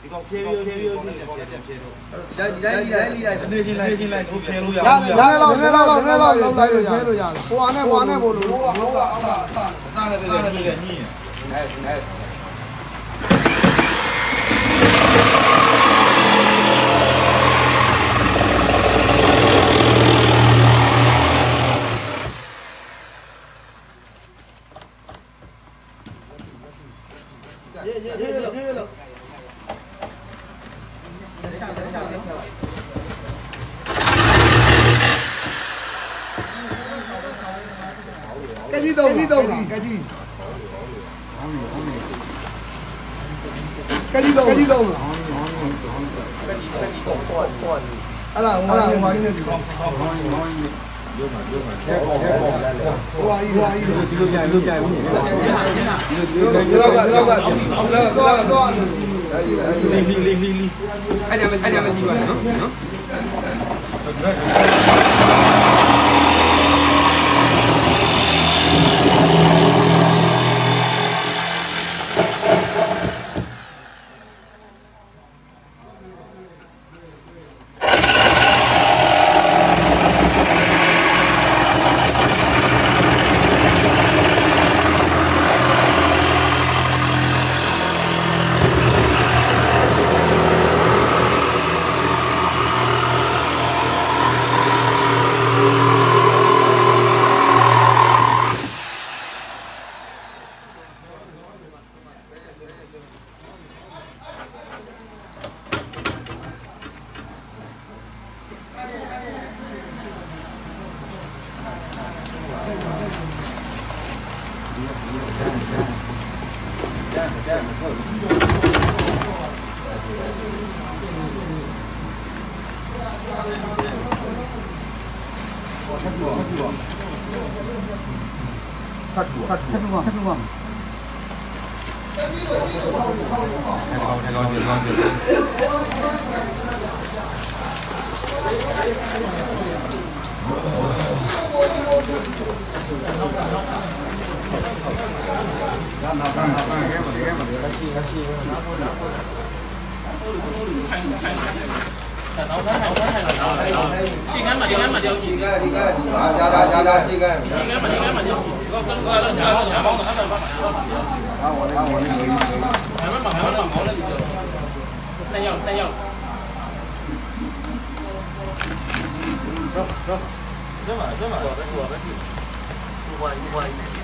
ဒီကောင်ဖြေပြီးဖြေပြီးဖြေပြီးဖြေပြီးလိုက်လိုက်လိုက်လိုက်နေချင်းလိုက်နေချင်းလိုက်ကိုဖြေလို့ရရရလောက်ရလောက်ရလောက်ရလောက်ဖြေလို့ရဟိုအားနဲ့ဟိုအားနဲ့ဘို့လို့ဟိုကဟိုကအောက်ကအဆအဆနဲ့တည်းတည်းညီးနေနေနေ ရေးရေးရေးလို့ရေးလို့ကကြီးတော့ကကြီးတော့ကကြီးကကြီးတော့ကကြီးတော့ကကြီးတော့ပေါ်ပေါ်အဲ့ဒါဟိုဟိုဟိုဟိုဟိုဟို ရုပ်မှာရုပ်မှာလက်ပေါ်လက်ပေါ်လက်လက်ဟိုအီဟိုအီဒီလိုပြဒီလိုပြဘူးနော်ဒီလိုဒီလိုဒီလိုဒီလိုကလောလောလောလီလီလီလီလီအဲ့ဒါမအဲ့ဒါမကြည့်ပါနဲ့နော်နော် 잠깐만 잠깐만 잠깐만 Rất là rất là rất là rất là